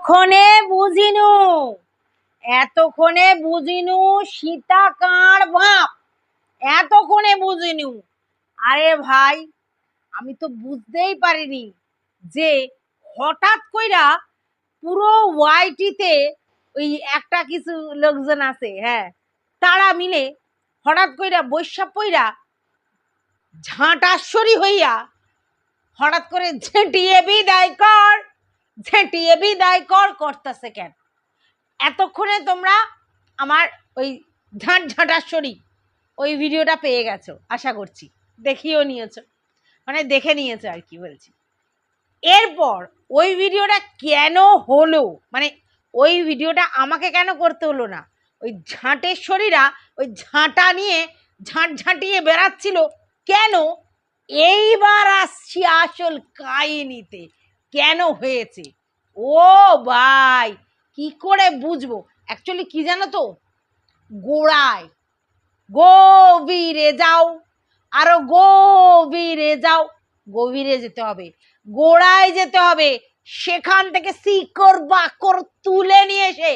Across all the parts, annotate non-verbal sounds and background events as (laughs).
এতক্ষণে বুঝিনু এতক্ষণে বুঝিনু সীতা কার বাপ। এতক্ষণে বুঝিনু। আরে ভাই, আমি তো বুঝতেই পারিনি যে হঠাৎ কইরা পুরো ওয়াইটিতে ওই একটা কিছু লোকজন আছে হ্যাঁ তারা মিলে হঠাৎ কইরা বৈশাখ পইরা ঝাঁটাশ্বরী হইয়া হঠাৎ করে ঝেঁটিয়ে বিদায় কর। ঝেঁটিয়ে বিদায় কর করতেছে কেন? এতক্ষণে তোমরা আমার ওই ঝাঁট ঝাঁটার ঝাঁটাশ্বরী ওই ভিডিওটা পেয়ে গেছো, আশা করছি। দেখিও নিয়েছো। মানে দেখে নিয়েছো আর কি বলছি। এরপর ওই ভিডিওটা কেন হলো? মানে ওই ভিডিওটা আমাকে কেন করতে হলো না? ওই ঝাঁটের শরীরা ওই ঝাঁটা নিয়ে ঝাঁট ঝাঁটিয়ে বেড়াচ্ছিল কেন? এইবার আসছি আসল কাহিনীতে। কেন হয়েছে? ও ভাই, কি করে বুঝব? অ্যাকচুয়ালি কি জানো তো? গোড়ায়, গভীরে যাও, আরও গভীরে যাও। গভীরে যেতে হবে, গোড়ায় যেতে হবে। সেখান থেকে শিকড় বাকর তুলে নিয়ে এসে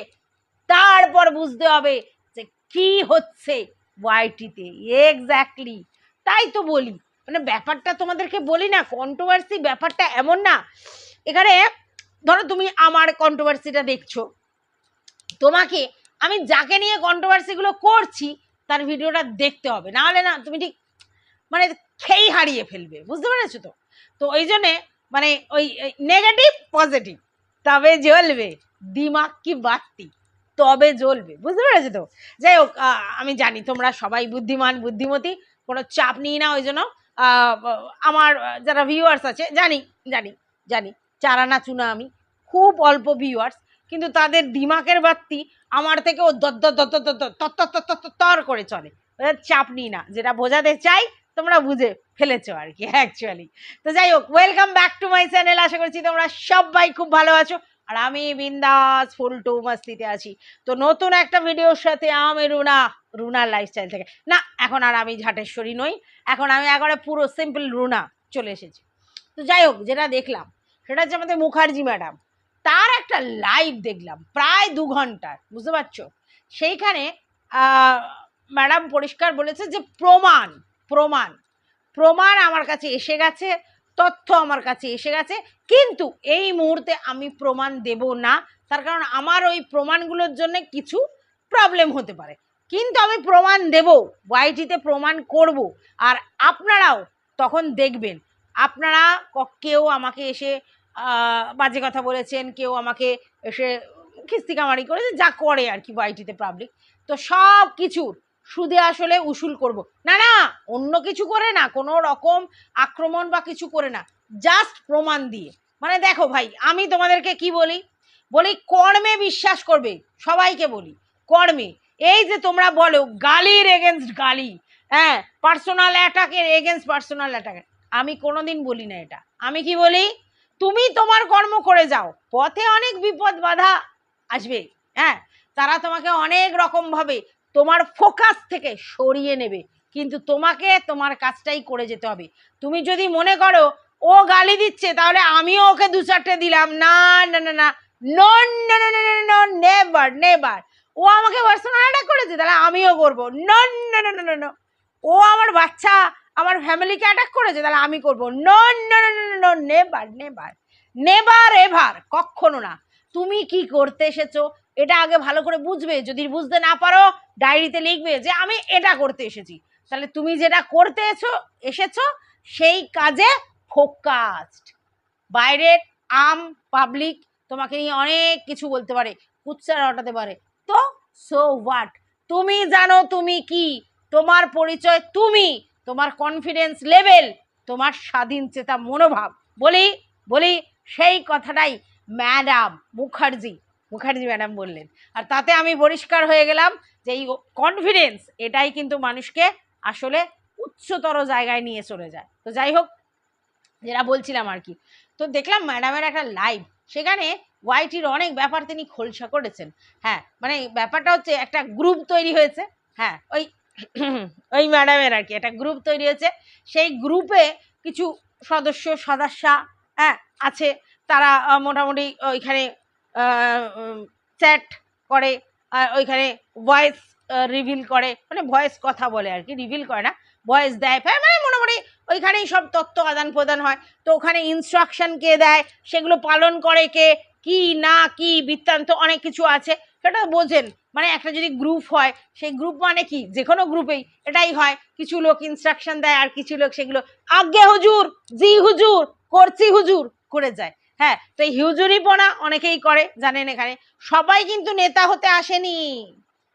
তারপর বুঝতে হবে যে কি হচ্ছে ওয়াইটিতে এক্স্যাক্টলি তাই তো বলি। মানে ব্যাপারটা তোমাদেরকে বলি না কন্ট্রোভার্সি ব্যাপারটা এমন না। এখানে ধরো তুমি আমার কন্ট্রোভার্সিটা দেখছ। তোমাকে আমি যাকে নিয়ে কন্ট্রোভার্সিগুলো করছি, তার ভিডিওটা দেখতে হবে। নাহলে না তুমি ঠিক মানে খেই হারিয়ে ফেলবে, বুঝতে পেরেছ তো? তো ওই জন্যে মানে ওই নেগেটিভ পজিটিভ তবে জ্বলবে, দিমাগ কি বাড়তি, তবে জ্বলবে, বুঝতে পেরেছ তো? যাই হোক আমি জানি তোমরা সবাই বুদ্ধিমান, বুদ্ধিমতী, কোনো চাপ নিই না ওই জন্য। আমার যারা ভিউয়ার্স আছে, জানি জানি জানি চারানা চুনা আমি, খুব অল্প ভিউয়ার্স কিন্তু তাদের দিমাকের বাত্তি আমার থেকে ও তর করে চলে। চাপ নিই না, যেটা বোঝাতে চাই, তোমরা বুঝে ফেলেছো আর কি অ্যাকচুয়ালি তো যাই হোক welcome back to my channel আশা করছি তোমরা সবাই খুব ভালো আছো। আর আমি বিন্দাস ফুল টু মাস্তিতে আছি। তো নতুন একটা ভিডিওর সাথে আমি রুনা রুনার লাইফস্টাইল থেকে। না, এখন আর আমি ঝাটেশ্বরী নই। এখন আমি একবারে পুরো সিম্পল রুনা চলে এসেছি। তো যাই হোক, যেটা দেখলাম, সেটা হচ্ছে আমাদের মুখার্জি ম্যাডাম তার একটা লাইভ দেখলাম, প্রায় দু ঘণ্টার বুঝতে পারছ? সেইখানে ম্যাডাম পরিষ্কার বলেছে যে প্রমাণ প্রমাণ প্রমাণ আমার কাছে এসে গেছে। তথ্য আমার কাছে এসে গেছে। কিন্তু এই মুহূর্তে আমি প্রমাণ দেব না। তার কারণ আমার ওই প্রমাণগুলোর জন্য কিছু প্রবলেম হতে পারে। কিন্তু আমি প্রমাণ দেব ওয়াইটিতে প্রমাণ করব। আর আপনারাও তখন দেখবেন। আপনারা কেউ আমাকে এসে বাজে কথা বলেছেন, কেউ আমাকে এসে খিস্তিকামারি করেছে, যা করে আর কি ওয়াইটিতে পাবলিক তো সব কিছুর সুদে আসলে উসুল করব। না না, অন্য কিছু করে না, কোনো রকম আক্রমণ বা কিছু করে না। জাস্ট প্রমাণ দিয়ে। মানে দেখো ভাই, আমি তোমাদেরকে কি বলি? বলি কর্মে বিশ্বাস করবে, সবাইকে বলি, কর্মে। এই যে তোমরা বলো, গালির এগেনস্ট গালি হ্যাঁ পার্সোনাল অ্যাটাকের এগেনস্ট পার্সোনাল অ্যাটাকের আমি কোনোদিন বলি না এটা। আমি কি বলি? তুমি তোমার কর্ম করে যাও। পথে অনেক বিপদ বাধা আসবে হ্যাঁ। তারা তোমাকে অনেক রকমভাবে তোমার ফোকাস থেকে সরিয়ে নেবে কিন্তু তোমাকে তোমার কাজটাই করে যেতে হবে তুমি যদি মনে করো ও গালি দিচ্ছে তাহলে আমিও ওকে দু চারটে দিলাম না না না না নন নেভার নেভার ও আমাকে পার্সোনাল অ্যাটাক করেছে তাহলে আমিও করব নন ন ও আমার বাচ্চা আমার ফ্যামিলিকে অ্যাটাক করেছে তাহলে আমি করব নন নেভার নেভার নেভার এভার কখনো না তুমি কি করতে এসেছ? এটা আগে ভালো করে বুঝবে। যদি বুঝতে না পারো, ডায়েরিতে লিখবে যে আমি এটা করতে এসেছি। তাহলে তুমি যেটা করতে এসো এসেছ, সেই কাজে ফোকাসড বাইরের আম পাবলিক তোমাকে নিয়ে অনেক কিছু বলতে পারে কুচ্চা হটাতে পারে। তো সো হোয়াট তুমি জানো তুমি কি? তোমার পরিচয় তুমি, তোমার কনফিডেন্স লেভেল তোমার স্বাধীন চেতা মনোভাব। বলি বলি, সেই কথাটাই ম্যাডাম মুখার্জি মুখার্জি ম্যাডাম বললেন। আর তাতে আমি পরিষ্কার হয়ে গেলাম যে এই কনফিডেন্স এটাই কিন্তু মানুষকে আসলে উচ্চতর জায়গায় নিয়ে চলে যায়। তো যাই হোক, যেটা বলছিলাম আর কি। তো দেখলাম ম্যাডামের একটা লাইভ সেখানে ওয়াইটির অনেক ব্যাপার তিনি খোলসা করেছেন। হ্যাঁ মানে ব্যাপারটা হচ্ছে একটা গ্রুপ তৈরি হয়েছে। হ্যাঁ ওই (clears throat) ওই ম্যাডামের আর কি, একটা গ্রুপ তৈরি হয়েছে। সেই গ্রুপে কিছু সদস্য, সদস্যা হ্যাঁ আছে। তারা মোটামুটি ওইখানে চ্যাট করে, আর ওইখানে ভয়েস রিভিল করে মানে ভয়েস কথা বলে আর কি, রিভিল করে না, ভয়েস দেয় ফের মানে মোটামুটি ওইখানেই সব তথ্য আদান প্রদান হয়। তো ওখানে ইনস্ট্রাকশন কে দেয়, সেগুলো পালন করে কে, কি, না, কি, বৃত্তান্ত অনেক কিছু আছে, সেটা বোঝেন। মানে একটা যদি গ্রুপ হয়, সেই গ্রুপ মানে কি? যে কোনো গ্রুপেই এটাই হয়। কিছু লোক ইনস্ট্রাকশন দেয়, আর কিছু লোক সেগুলো, আজ্ঞে হুজুর, জি হুজুর, করছি হুজুর, করে যায়। হ্যাঁ তো এই হুজুরিপনা অনেকেই করে, জানেন এখানে। সবাই কিন্তু নেতা হতে আসেনি।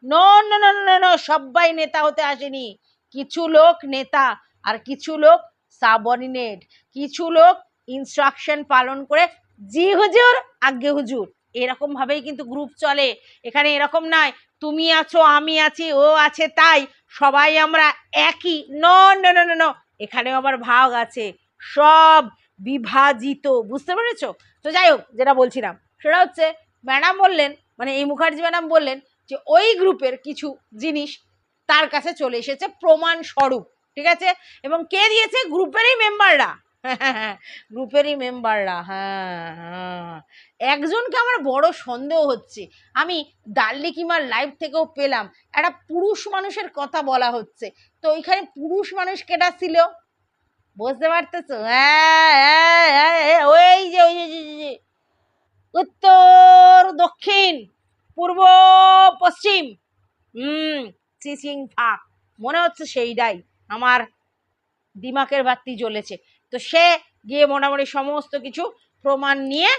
নো নো নো নো সবাই নেতা হতে আসেনি। কিছু লোক নেতা আর কিছু লোক সাবঅর্ডিনেট কিছু লোক ইনস্ট্রাকশন পালন করে জি হুজুর আজ্ঞে হুজুর। এরকম ভাবেই কিন্তু গ্রুপ চলে। এখানে এরকম নয়, তুমি আছো, আমি আছি, ও আছে, তাই। সবাই আমরা একই। ন ন ন এখানেও আবার ভাগ আছে। সব বিভাজিত, বুঝতে পেরেছ? তো যাই হোক, যেটা বলছিলাম, সেটা হচ্ছে ম্যাডাম বললেন মানে এই মুখার্জি ম্যাডাম বললেন যে ওই গ্রুপের কিছু জিনিস তার কাছে চলে এসেছে প্রমাণ স্বরূপ ঠিক আছে? এবং কে দিয়েছে? গ্রুপেরই মেম্বাররা গ্রুপেরই মেম্বাররা হ্যাঁ একজনকে আমার বড় সন্দেহ হচ্ছে। আমি ডাল্লি কিমার লাইভ থেকেও পেলাম। একটা পুরুষ মানুষের কথা বলা হচ্ছে। তো ওইখানে পুরুষ মানুষ কেটা ছিল? বুঝতে পারতেছো? হ্যাঁ হ্যাঁ হ্যাঁ হ্যাঁ, ওই যে ওই যে, উত্তর দক্ষিণ পূর্ব পশ্চিম। হুম চিচিং ফা। মনে হচ্ছে সেইটাই। আমার দিমাকের বাতি জ্বলেছে। তো সে গিয়ে মোটামুটি সমস্ত কিছু প্রমাণ নিয়ে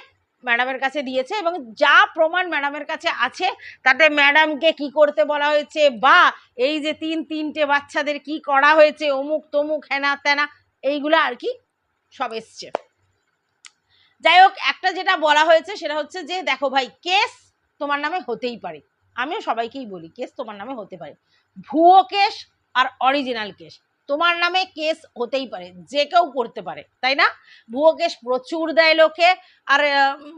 ম্যাডামের কাছে দিয়েছে এবং যা প্রমাণ ম্যাডামের কাছে আছে তাতে ম্যাডামকে কি করতে বলা হয়েছে বা এই যে তিন তিনটে বাচ্চাদের কি করা হয়েছে অমুক তমুক হেনা তেনা এইগুলো আর কি সব এসছে। যাই হোক একটা যেটা বলা হয়েছে সেটা হচ্ছে যে, দেখো ভাই, কেস তোমার নামে হতেই পারে। আমিও সবাইকেই বলি, কেস তোমার নামে হতে পারে। ভুয়ো কেস আর অরিজিনাল কেস, তোমার নামে কেস হতেই পারে, যে কেউ করতে পারে, তাই না? ভুয়ো কেস প্রচুর দেয় লোকে, আর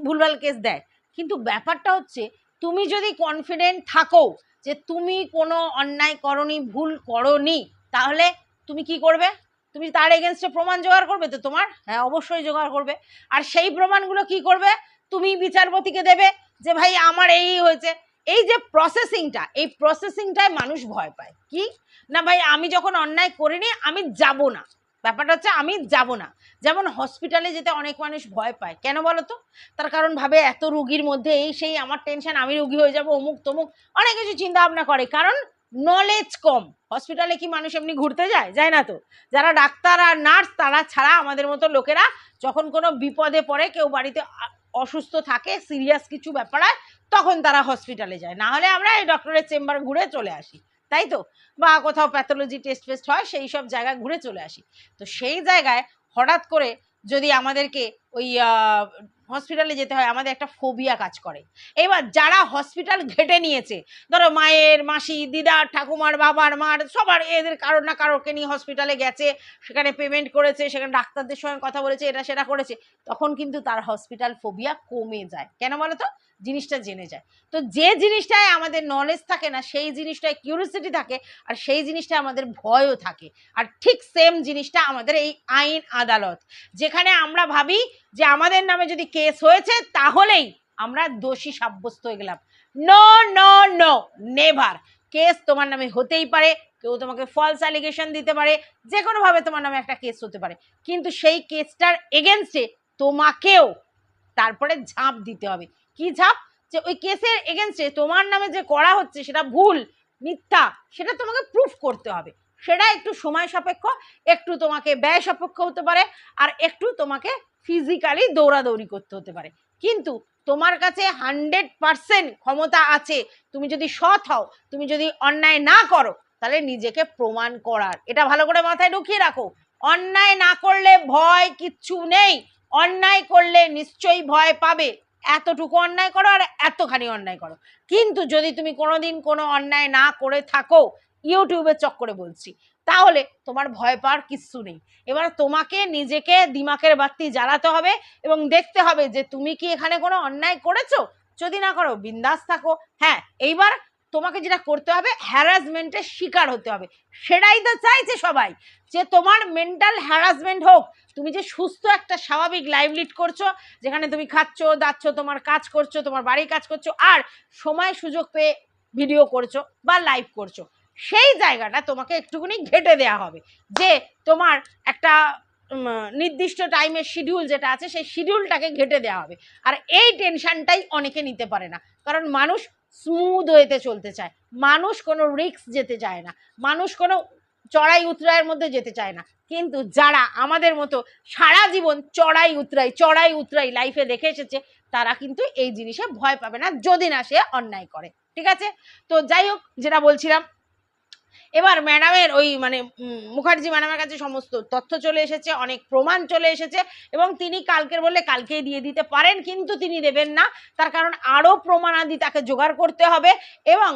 ভুলভাল কেস দেয়। কিন্তু ব্যাপারটা হচ্ছে, তুমি যদি কনফিডেন্ট থাকো যে তুমি কোনো অন্যায় করনি, ভুল করনি, তাহলে তুমি কি করবে? তুমি তার এগেনস্টে প্রমাণ জোগাড় করবে তো তোমার? হ্যাঁ অবশ্যই জোগাড় করবে। আর সেই প্রমাণগুলো কি করবে? তুমি বিচারপতিকে দেবে যে, ভাই, আমার এই হয়েছে। এই যে প্রসেসিংটা এই প্রসেসিংটায় মানুষ ভয় পায়। কি? না, ভাই, আমি যখন অন্যায় করিনি, আমি যাব না। ব্যাপারটা হচ্ছে, আমি যাব না। যেমন হসপিটালে যেতে অনেক মানুষ ভয় পায়। কেন বলো তো? তার কারণ ভাবে, এত রুগীর মধ্যে এই সেই আমার টেনশন আমি রুগী হয়ে যাব অমুক তমুক অনেক কিছু চিন্তা ভাবনা করে। কারণ নলেজ কম। হসপিটালে কি মানুষ এমনি ঘুরতে যায়? যায় না তো। যারা ডাক্তার আর নার্স তারা ছাড়া আমাদের মতো লোকেরা যখন কোনো বিপদে পড়ে, কেউ বাড়িতে অসুস্থ থাকে সিরিয়াস কিছু ব্যাপার হয়, তখন তারা হসপিটালে যায়। না হলে আমরা এই ডক্টরের চেম্বার ঘুরে চলে আসি। তাই তো? বা কোথাও প্যাথোলজি টেস্ট ফেস্ট হয়, সেই সব জায়গায় ঘুরে চলে আসি। তো সেই জায়গায় হঠাৎ করে যদি আমাদেরকে ওই হসপিটালে যেতে হয়, আমাদের একটা ফোবিয়া কাজ করে। এবার যারা হসপিটাল ঘেটে নিয়েছে, ধরো মায়ের, মাসি, দিদার, ঠাকুমার, বাবার, মার, সবার এদের কারোর না কারোকে নিয়ে হসপিটালে গেছে, সেখানে পেমেন্ট করেছে, সেখানে ডাক্তারদের সঙ্গে কথা বলেছে, এটা সেটা করেছে, তখন কিন্তু তার হসপিটাল ফোবিয়া কমে যায়। কেন বলো তো জিনিসটা জেনে যায়। তো যে জিনিসটায় আমাদের নলেজ থাকে না, সেই জিনিসটায় কিউরিসিটি থাকে আর সেই জিনিসটা আমাদের ভয়ও থাকে। আর ঠিক সেম জিনিসটা আমাদের এই আইন আদালত, যেখানে আমরা ভাবি যে আমাদের নামে যদি কেস হয়েছে, তাহলেই আমরা দোষী সাব্যস্ত হয়ে গেলাম। No no no never case তোমার নামে হতেই পারে, কেউ তোমাকে ফলস অ্যালিগেশন দিতে পারে যে কোনোভাবে তোমার নামে একটা কেস হতে পারে। কিন্তু সেই কেসটার এগেনস্টে তোমাকেও তারপরে ঝাঁপ দিতে হবে। কি ঝাঁপ? যে ওই কেসের এগেনস্টে তোমার নামে যে করা হচ্ছে সেটা ভুল, মিথ্যা, সেটা তোমাকে প্রুফ করতে হবে। সেটা একটু সময় সাপেক্ষ, একটু তোমাকে ব্যয় সাপেক্ষ হতে পারে, আর একটু তোমাকে ফিজিক্যালি দৌড়াদৌড়ি করতে হতে পারে। কিন্তু তোমার কাছে হান্ড্রেড পারসেন্ট ক্ষমতা আছে, তুমি যদি সৎ হও, তুমি যদি অন্যায় না করো, তাহলে নিজেকে প্রমাণ করার। এটা ভালো করে মাথায় ঢুকিয়ে রাখো। অন্যায় না করলে ভয় কিচ্ছু নেই। অন্যায় করলে নিশ্চয়ই ভয় পাবে। এতটুকু অন্যায় করো আর এতখানি অন্যায় করো। কিন্তু যদি তুমি কোনোদিন কোনো অন্যায় না করে থাকো ইউটিউবের চক্করে বলছি, তাহলে তোমার ভয় পাওয়ার কিচ্ছু নেই। এবার তোমাকে নিজেকে দিমাকের বাতি জ্বালাতে হবে এবং দেখতে হবে যে তুমি কি এখানে কোনো অন্যায় করেছ? যদি না করো, বিন্দাস থাকো। হ্যাঁ এইবার তোমাকে যেটা করতে হবে হ্যারাসমেন্টের শিকার হতে হবে। সেটাই তো চাইছে সবাই, যে তোমার মেন্টাল হ্যারাসমেন্ট হোক। তুমি যে সুস্থ একটা স্বাভাবিক লাইফ লিড করছ, যেখানে তুমি খাচ্ছ, দাচ্ছ, তোমার কাজ করছ, তোমার বাড়ির কাজ করছ, আর সময় সুযোগ পেয়ে ভিডিও করছ বা লাইভ করছ, সেই জায়গাটা তোমাকে একটুখানি ঘেটে দেওয়া হবে। যে তোমার একটা নির্দিষ্ট টাইমের শিডিউল যেটা আছে, সেই শিডিউলটাকে ঘেটে দেওয়া হবে। আর এই টেনশনটাই অনেকে নিতে পারে না। কারণ মানুষ স্মুথ হয়েতে চলতে চায়। মানুষ কোনো রিক্স যেতে চায় না। মানুষ কোনো চড়াই উতরাইয়ের মধ্যে যেতে চায় না। কিন্তু যারা আমাদের মতো সারা জীবন চড়াই উতরাই চড়াই উতরাই লাইফে দেখে এসেছে, তারা কিন্তু এই জিনিসে ভয় পাবে না যদি না সে অন্যায় করে। ঠিক আছে? তো যাই হোক, যেটা বলছিলাম এবার ম্যাডামের ওই মানে মুখার্জি ম্যাডামের কাছে সমস্ত তথ্য চলে এসেছে, অনেক প্রমাণ চলে এসেছে এবং তিনি কালকের বললে কালকেই দিয়ে দিতে পারেন, কিন্তু তিনি দেবেন না। তার কারণ আরও প্রমাণাদি তাকে জোগাড় করতে হবে এবং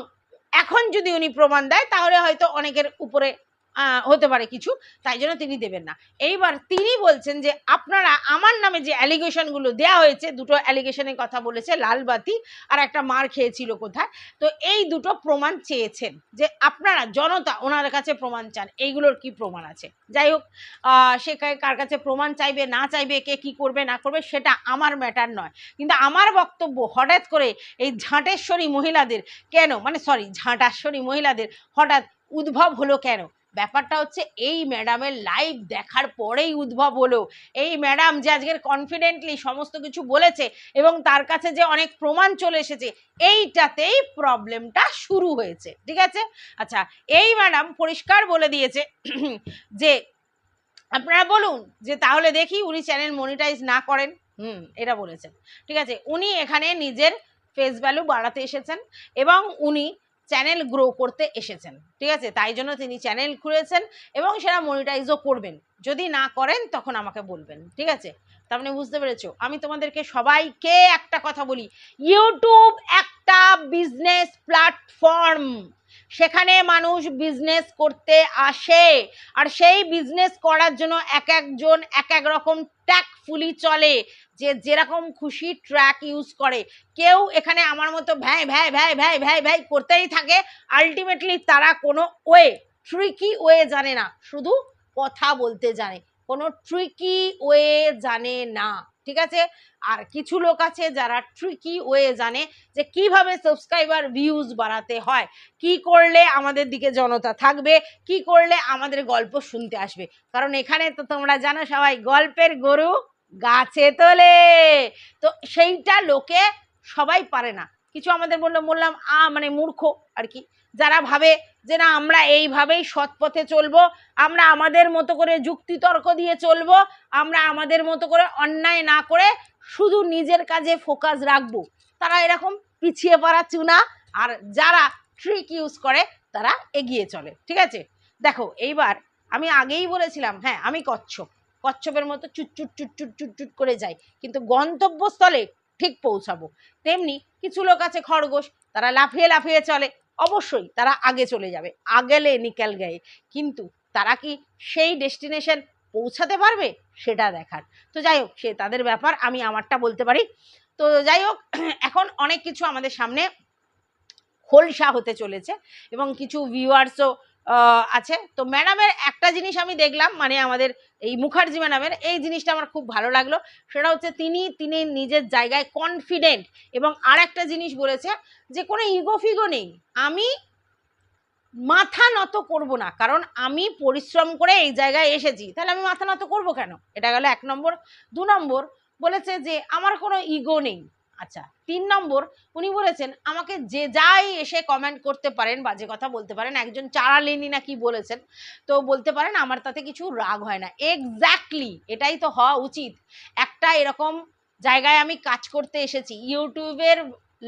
এখন যদি উনি প্রমাণ দেয়, তাহলে হয়তো অনেকের উপরে হতে পারে কিছু, তাই জন্য তিনি দেবেন না। এইবার তিনি বলছেন যে, আপনারা আমার নামে যে অ্যালিগেশনগুলো দেওয়া হয়েছে, দুটো অ্যালিগেশনের কথা বলেছে লালবাতি আর একটা মার খেয়েছিল কোথায়, তো এই দুটো প্রমাণ চেয়েছেন যে, আপনারা জনতা ওনার কাছে প্রমাণ চান, এইগুলোর কি প্রমাণ আছে? যাই হোক সে কার কাছে প্রমাণ চাইবে, না চাইবে, কে কি করবে, না করবে, সেটা আমার ম্যাটার নয়। কিন্তু আমার বক্তব্য হঠাৎ করে এই ঝাঁটেশ্বরী মহিলাদের কেন মানে সরি ঝাঁটাশ্বরী মহিলাদের হঠাৎ উদ্ভব হলো কেন? ব্যাপারটা হচ্ছে এই ম্যাডামের লাইভ দেখার পরেই উদ্ভব হলো। এই ম্যাডাম যে আজকের কনফিডেন্টলি সমস্ত কিছু বলেছে এবং তার কাছে যে অনেক প্রমাণ চলে এসেছে, এইটাতেই প্রবলেমটা শুরু হয়েছে, ঠিক আছে? আচ্ছা এই ম্যাডাম পরিষ্কার বলে দিয়েছে (clears throat) যে, আপনারা বলুন যে তাহলে দেখি উনি চ্যানেল মনিটাইজ না করেন। হুম, এটা বলেছেন। ঠিক আছে, উনি এখানে নিজের ফেস ভ্যালু বাড়াতে এসেছেন এবং উনি চ্যানেল গ্রো করতে এসেছেন, ঠিক আছে? তাই জন্য তিনি চ্যানেল খুলেছেন এবং সেটা মনিটাইজও করবেন। যদি না করেন, তখন আমাকে বলবেন, ঠিক আছে? তার মানে বুঝতে পেরেছ? আমি তোমাদেরকে সবাইকে একটা কথা বলি ইউটিউব একটা বিজনেস প্ল্যাটফর্ম সেখানে মানুষ বিজনেস করতে আসে, আর সেই বিজনেস করার জন্য এক একজন এক এক রকম ট্যাকফুলি চলে। যে যেরকম খুশি ট্র্যাক ইউজ করে, কেউ এখানে আমার মতো ভ্যাই ভ্যাই ভ্যাই ভ্যাই ভ্যাই ভ্যাই করতেই থাকে। আলটিমেটলি তারা কোনো ওয়ে ট্রিকি ওয়ে জানে না, শুধু কথা বলতে জানে। কোনো ট্রিকি ওয়ে জানে না, ঠিক আছে? আর কিছু লোক আছে যারা ট্রিকি ওয়ে জানে যে কীভাবে সাবস্ক্রাইবার ভিউজ বাড়াতে হয়, কি করলে আমাদের দিকে জনতা থাকবে, কি করলে আমাদের গল্প শুনতে আসবে। কারণ এখানে তো তোমরা জানো সবাই, গল্পের গরু গাছে তোলে। তো সেইটা লোকে সবাই পারে না। কিছু আমাদের বলল, বললাম, আ মানে মূর্খ আর কি। যারা ভাবে যে না, আমরা এইভাবেই সৎ পথে চলবো, আমরা আমাদের মতো করে যুক্তিতর্ক দিয়ে চলবো, আমরা আমাদের মতো করে অন্যায় না করে শুধু নিজের কাজে ফোকাস রাখব। তারা এরকম পিছিয়ে পড়া চুনা আর যারা ট্রিক ইউজ করে, তারা এগিয়ে চলে। ঠিক আছে? দেখো, এইবার আমি আগেই বলেছিলাম হ্যাঁ আমি কচ্ছপ। কচ্ছপের মতো চুটচুট চুট চুট চুট চুট চুট করে যাই কিন্তু গন্তব্যস্থলে ঠিক পৌঁছাবো। তেমনি কিছু লোক আছে খরগোশ, তারা লাফিয়ে লাফিয়ে চলে। অবশ্যই তারা আগে চলে যাবে আগেলে নিকেল গায়ে। কিন্তু তারা কি সেই ডেস্টিনেশন পৌঁছাতে পারবে? সেটা দেখার। তো যাই হোক, সে তাদের ব্যাপার, আমি আমারটা বলতে পারি। তো যাই হোক, (clears throat) এখন অনেক কিছু আমাদের সামনে খোলসা হতে চলেছে এবং কিছু ভিউয়ার্সও আছে। তো ম্যাডামের একটা জিনিস আমি দেখলাম মানে আমাদের এই মুখার্জি ম্যাডামের, এই জিনিসটা আমার খুব ভালো লাগল। সেটা হচ্ছে তিনি তিনি নিজের জায়গায় কনফিডেন্ট এবং আর একটা জিনিস বলেছে যে, কোনো ইগো ফিগো নেই। আমি মাথা নত করব না, কারণ আমি পরিশ্রম করে এই জায়গায় এসেছি। তাহলে আমি মাথা নত করব কেন? এটা গেল এক নম্বর। দু নম্বর বলেছে যে, আমার কোনো ইগো নেই। আচ্ছা তিন নম্বর উনি বলেছেন, আমাকে যে যাই এসে কমেন্ট করতে পারেন বাজে কথা বলতে পারেন, একজন চারালেনি না কি বলেছেন? তো বলতে পারেন, আমার তাতে কিছু রাগ হয় না। এক্স্যাক্টলি এটাই তো হওয়া উচিত। একটা এরকম জায়গায় আমি কাজ করতে এসেছি, ইউটিউবের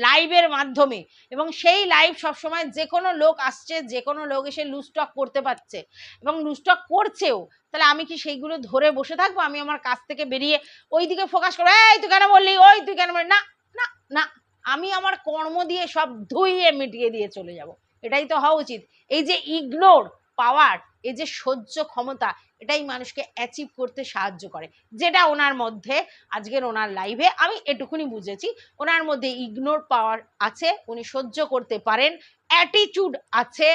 লাইভের মাধ্যমে, এবং সেই লাইভ সবসময় যে কোনো লোক আসছে, যে কোনো লোক এসে লুস্টক করতে পারছে, এবং লুস্টক করছেও, তাহলে আমি কি সেইগুলো ধরে বসে থাকব? আমি আমার কাছ থেকে বেরিয়ে ওই দিকে ফোকাস করব, এই, তুই কেন বললি? ওই, তুই কেন বললি? না না না, আমি আমার কর্ম দিয়ে সব ধুইয়ে মিটিয়ে দিয়ে চলে যাব। এটাই তো হওয়া উচিত। এই যে ইগনোর পাওয়ার এই যে সহ্য ক্ষমতা, এটাই মানুষকে অ্যাচিভ করতে সাহায্য করে। যেটা ওনার মধ্যে, আজকের ওনার লাইভে আমি এটুকুনি বুঝেছি, ওনার মধ্যে ইগনোর পাওয়ার আছে, উনি সহ্য করতে পারেন অ্যাটিটিউড আছে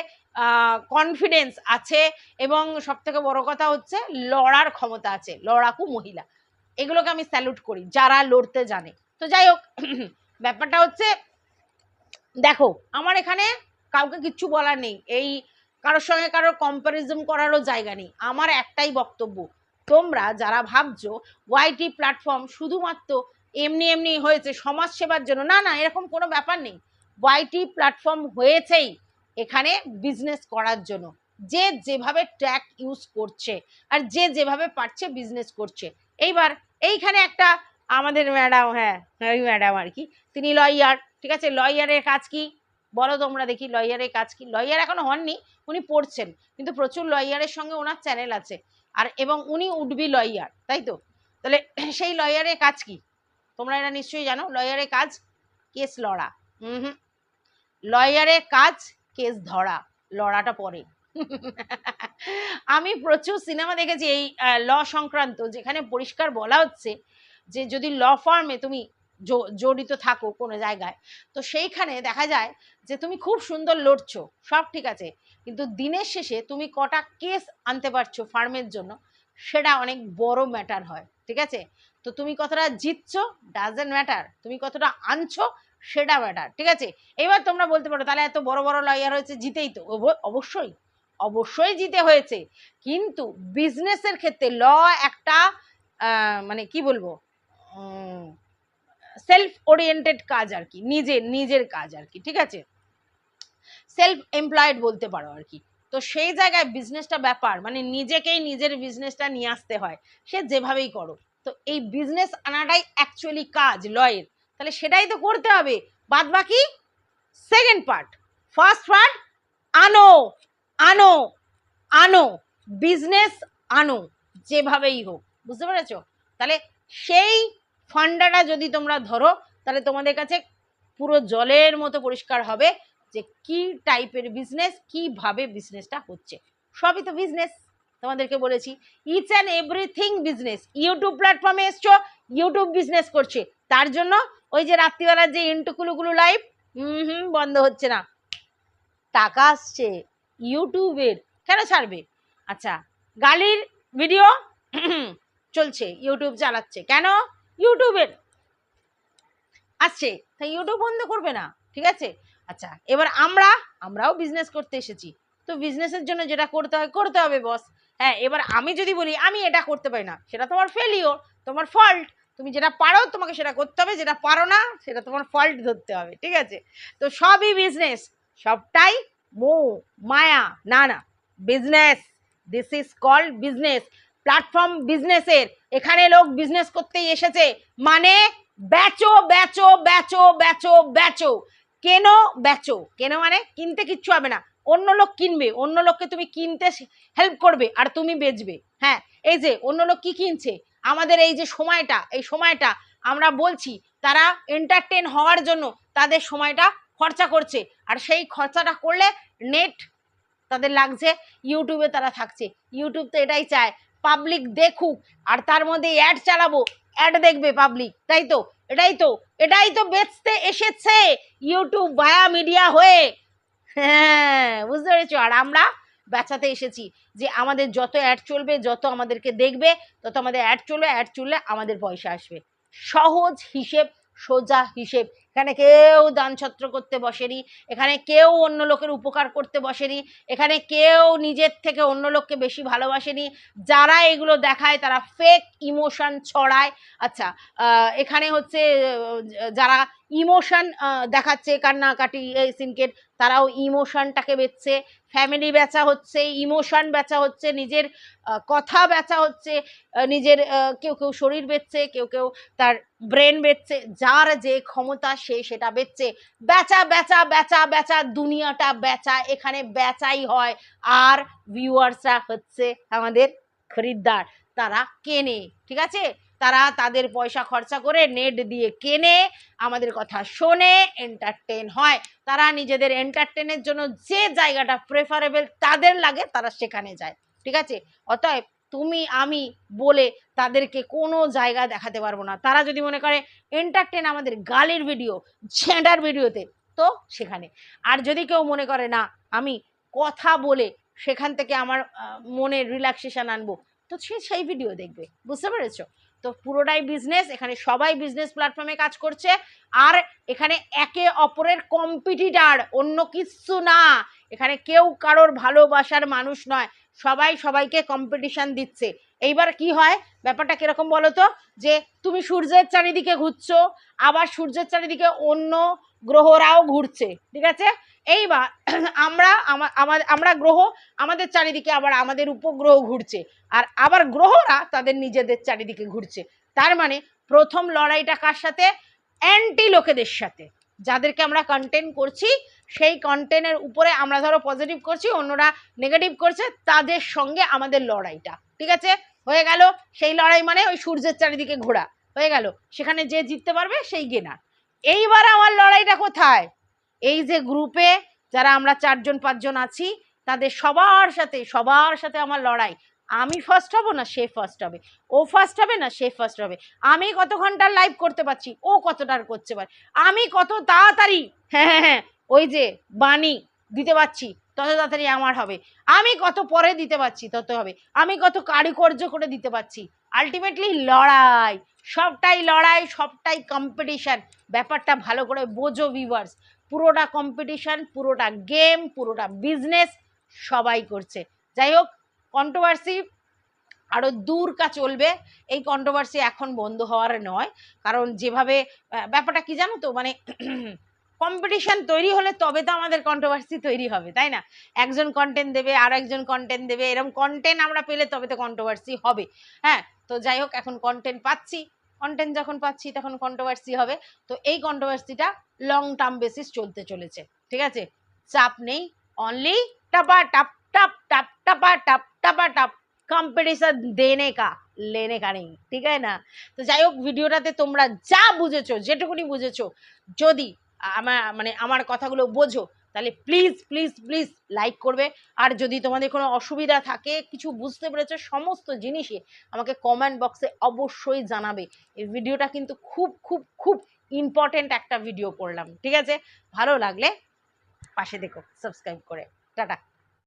কনফিডেন্স আছে, এবং সব থেকে বড় কথা হচ্ছে, লড়ার ক্ষমতা আছে, লড়াকু মহিলা। এগুলোকে আমি স্যালুট করি, যারা লড়তে জানে। তো যাই হোক, (clears throat) ব্যাপারটা হচ্ছে, দেখো, আমার এখানে কাউকে কিচ্ছু বলার নেই। এই কারোর সঙ্গে কারোর কম্প্যারিজম করারও জায়গা নেই। আমার একটাই বক্তব্য, তোমরা যারা ভাবছ ওয়াইটি প্ল্যাটফর্ম শুধুমাত্র এমনি এমনি হয়েছে সমাজ সেবার জন্য, না না, এরকম কোনো ব্যাপার নেই। ওয়াইটি প্ল্যাটফর্ম হয়েছেই এখানে বিজনেস করার জন্য। যে যেভাবে ট্যাগ ইউজ করছে আর যে যেভাবে পারছে বিজনেস করছে। এইবার এইখানে একটা আমাদের ম্যাডাম হ্যাঁ ওই ম্যাডাম আর কি। তিনি লয়ার ঠিক আছে? লয়ারের কাজ কি? বলো তোমরা দেখি লয়ারের কাজ কি? লয়ার এখনও হননি, উনি পড়ছেন, কিন্তু প্রচুর লয়ারের সঙ্গে ওনার চ্যানেল আছে। আর, এবং উনি উঠবি লয়ার তাই তো? তাহলে (clears throat) সেই লয়ারের কাজ কি? তোমরা এটা নিশ্চয়ই জানো লয়ারের কাজ কেস লড়া। হুম। হুম লয়ারের কাজ কেস ধরা, লড়াটা পরে। (laughs) আমি প্রচুর সিনেমা দেখেছি, এই ল সংক্রান্ত, যেখানে পরিষ্কার বলা হচ্ছে যে যদি ল ফার্মে তুমি জড়িত থাকো কোনো জায়গায়, তো সেইখানে দেখা যায় যে তুমি খুব সুন্দর লড়ছো, সব ঠিক আছে, কিন্তু দিনের শেষে তুমি কটা কেস আনতে পারছ ফার্মের জন্য, সেটা অনেক বড় ম্যাটার হয়, ঠিক আছে? তো তুমি কতটা জিতছো ডাজেন্ট ম্যাটার তুমি কতটা আনছো সেটা ম্যাটার ঠিক আছে? এবার তোমরা বলতে পারো, তাহলে এত বড় বড় লয়ার হয়েছে জিতেই তো অব- অবশ্যই অবশ্যই জিতে হয়েছে, কিন্তু বিজনেসের ক্ষেত্রে ল একটা মানে কি বলব সেলফ ওরিয়েন্টেড কাজ আর কি, নিজের নিজের কাজ আর কি, ঠিক আছে? সেলফ এমপ্লয়েড বলতে পারো আর কি। তো সেই জায়গায় বিজনেসটা ব্যাপার মানে নিজেকেই নিজের বিজনেসটা নিয়ে আসতে হয়, সে যেভাবেই করো তো এই বিজনেস আনাটাই অ্যাকচুয়ালি কাজ লয়ের তাহলে সেটাই তো করতে হবে। বাদ বাকি সেকেন্ড পার্ট ফার্স্ট পার্ট আনো আনো আনো বিজনেস আনো, যেভাবেই হোক, বুঝতে পেরেছ? তাহলে সেই ফান্ডাটা যদি তোমরা ধরো, তাহলে তোমাদের কাছে পুরো জলের মতো পরিষ্কার হবে যে কি টাইপের বিজনেস কীভাবে বিজনেসটা হচ্ছে। সবই তো বিজনেস তোমাদেরকে বলেছি। Each and everything business YouTube প্ল্যাটফর্মে এসছো ইউটিউব বিজনেস করছে। তার জন্য ওই যে রাত্রিবেলার যে ইন্টুকুলুকুলু লাইভ হুম হুম, বন্ধ হচ্ছে না। টাকা আসছে ইউটিউবের কেন ছাড়বে? আচ্ছা গালির ভিডিও (clears throat) চলছে ইউটিউব চালাচ্ছে। কেন? ইউটিউবের আসছে। তাই ইউটিউব বন্ধ করবে না, ঠিক আছে? আচ্ছা এবার আমরা, আমরাও বিজনেস করতে এসেছি। তো বিজনেসের জন্য যেটা করতে হয়, করতে হবে বস হ্যাঁ এবার আমি যদি বলি, আমি এটা করতে পারি না। সেটা তোমার ফেলিওর তোমার ফল্ট তুমি যেটা পারো, তোমাকে সেটা করতে হবে। যেটা পারো না, সেটা তোমার ফল্ট ধরতে হবে, ঠিক আছে? তো সবই বিজনেস সবটাই মো, মায়া, না না business this is called business platform বিজনেসের এখানে লোক বিজনেস করতেই এসেছে। মানে বেচো বেচো বেচো বেচো বেচো। কেন বেচো? কেন মানে কিনতে কিচ্ছু হবে না। অন্য লোক কিনবে। অন্য লোককে তুমি কিনতে হেল্প করবে আর তুমি বেচবে। হ্যাঁ এই যে অন্য লোক কি কিনছে? আমাদের এই যে সময়টা, এই সময়টা আমরা বলছি, তারা এন্টারটেন হওয়ার জন্য তাদের সময়টা খরচা করছে। আর সেই খরচাটা করলে নেট তাদের লাগছে ইউটিউবে তারা থাকছে। ইউটিউব তো এটাই চায় পাবলিক দেখুক, আর তার মধ্যে অ্যাড চালাবো। অ্যাড দেখবে পাবলিক তাই তো? এটাই তো এটাই তো বেচতে এসেছে ইউটিউব ভায়া মিডিয়া হয়ে। হ্যাঁ বুঝতে পেরেছ? আর আমরা বেচাতে এসেছি যে আমাদের যত অ্যাড চলবে, যত আমাদেরকে দেখবে, তত আমাদের অ্যাড চলবে অ্যাড চললে আমাদের পয়সা আসবে। সহজ হিসেব, সোজা হিসেব। এখানে কেউ দান ছত্র করতে বসেনি, এখানে কেউ অন্য লোকের উপকার করতে বসেনি, এখানে কেউ নিজের থেকে অন্য লোককে বেশি ভালোবাসেনি, যারা এগুলো দেখায় তারা ফেক ইমোশন ছড়ায়। আচ্ছা এখানে হচ্ছে যারা ইমোশন দেখাচ্ছে, কান্নাকাটি, এই সিনকেট তারাও ইমোশনটাকে বেচছে। ফ্যামিলি বেচা হচ্ছে ইমোশন বেচা হচ্ছে, নিজের কথা বেচা হচ্ছে নিজের কেউ কেউ শরীর বেচছে, কেউ কেউ তার ব্রেন বেচছে, যার যে ক্ষমতা সে সেটা বেচছে বেচা বেচা বেচা বেচা, দুনিয়াটা বেচা, এখানে বেচাই হয়। আর ভিউয়ার্সরা হচ্ছে আমাদের খরিদ্দার। তারা কেনে, ঠিক আছে? তারা তাদের পয়সা খরচা করে নেট দিয়ে কেনে, আমাদের কথা শোনে এন্টারটেন হয়। তারা নিজেদের এন্টারটেনের জন্য যে জায়গাটা প্রেফারেবল তাদের লাগে, তারা সেখানে যায়, ঠিক আছে? অতএব তুমি, আমি বলে তাদেরকে কোনো জায়গা দেখাতে পারব না। তারা যদি মনে করে এন্টারটেন আমাদের গালের ভিডিও ছেঁড়ার ভিডিওতে তো সেখানে। আর যদি কেউ মনে করে, না, আমি কথা বলে সেখান থেকে আমার মনে রিল্যাক্সেশন আনব, তো সে সেই ভিডিও দেখবে। বুঝতে পেরেছ? তো পুরোটাই বিজনেস এখানে সবাই বিজনেস প্ল্যাটফর্মে কাজ করছে। আর এখানে একে অপরের কম্পিটিটার অন্য কিছু না। এখানে কেউ কারোর ভালোবাসার মানুষ নয়। সবাই সবাইকে কম্পিটিশান দিচ্ছে। এইবার কি হয়? ব্যাপারটা কীরকম বলো তো যে তুমি সূর্যের চারিদিকে ঘুরছো, আবার সূর্যের চারিদিকে অন্য গ্রহরাও ঘুরছে, ঠিক আছে? এইবার (clears throat) আমরা আমা- আমা- আমরা গ্রহ আমাদের চারিদিকে আবার আমাদের উপগ্রহ ঘুরছে, আর আবার গ্রহরা তাদের নিজেদের চারিদিকে ঘুরছে। তার মানে প্রথম লড়াইটা কার সাথে? অ্যান্টি লোকেদের সাথে। যাদেরকে আমরা কন্টেন্ট করছি, সেই কন্টেন্টের উপরে আমরা ধরো পজিটিভ করছি, অন্যরা নেগেটিভ করছে, তাদের সঙ্গে আমাদের লড়াইটা, ঠিক আছে? হয়ে গেল। সেই লড়াই মানে ওই সূর্যের চারিদিকে ঘোরা, হয়ে গেল। সেখানে যে জিততে পারবে, সেই গেনার এইবার আমার লড়াইটা কোথায়? এই যে গ্রুপে যারা আমরা চারজন, পাঁচজন আছি, তাদের সবার সাথে সবার সাথে আমার লড়াই। আমি ফার্স্ট হব না সে ফার্স্ট হবে? ও ফার্স্ট হবে না সে ফার্স্ট হবে? আমি কত ঘণ্টার লাইভ করতে পারছি? ও কতটার করতে পারে আমি কত তাড়াতাড়ি হ্যাঁ হ্যাঁ হ্যাঁ ওই যে বাণী দিতে পারছি। তত তাড়াতাড়ি আমার হবে। আমি কত পরে দিতে পারছি তত হবে। আমি কত কারিকর্য করে দিতে পারছি। আলটিমেটলি লড়াই, সবটাই লড়াই, সবটাই কম্পিটিশান ব্যাপারটা ভালো করে বোঝো ভিভার্স পুরোটা কম্পিটিশন পুরোটা গেম পুরোটা বিজনেস সবাই করছে। যাই হোক কন্ট্রোভার্সি আরও দূর কা চলবে। এই কন্ট্রোভার্সি এখন বন্ধ হওয়ার নয়। কারণ যেভাবে, ব্যাপারটা কি জানো তো? মানে কম্পিটিশন তৈরি হলে তবে তো আমাদের কন্ট্রোভার্সি তৈরি হবে, তাই না? একজন কন্টেন্ট দেবে, আর একজন কন্টেন্ট দেবে এরকম কন্টেন্ট আমরা পেলে তবে তো কন্ট্রোভার্সি হবে। হ্যাঁ তো যাই হোক, এখন কন্টেন্ট পাচ্ছি। কন্টেন্ট যখন পাচ্ছি, তখন কন্ট্রোভার্সি হবে। তো এই কন্ট্রোভার্সিটা লং টার্ম বেসিস চলতে চলেছে, ঠিক আছে? চাপ নেই অনলি টাপা, টাপ টাপ টাপ, টাপা টাপ টাপা, টাপ। কম্পিটিশন দেনে কা, লেনে কা নেই, ঠিক আছে না? তো যাই হোক ভিডিওটাতে তোমরা যা বুঝেছ, যেটুকুনি বুঝেছ, যদি আমার মানে আমার কথাগুলো বোঝো। তাহলে প্লিজ প্লিজ প্লিজ লাইক করবে। আর যদি তোমাদের কোনো অসুবিধা থাকে, কিছু বুঝতে পেরেছ, সমস্ত জিনিসই আমাকে কমেন্ট বক্সে অবশ্যই জানাবে। এই ভিডিওটা কিন্তু খুব খুব খুব ইম্পর্টেন্ট একটা ভিডিও করলাম, ঠিক আছে? ভালো লাগলে পাশে দেখো সাবস্ক্রাইব করে। টাটা।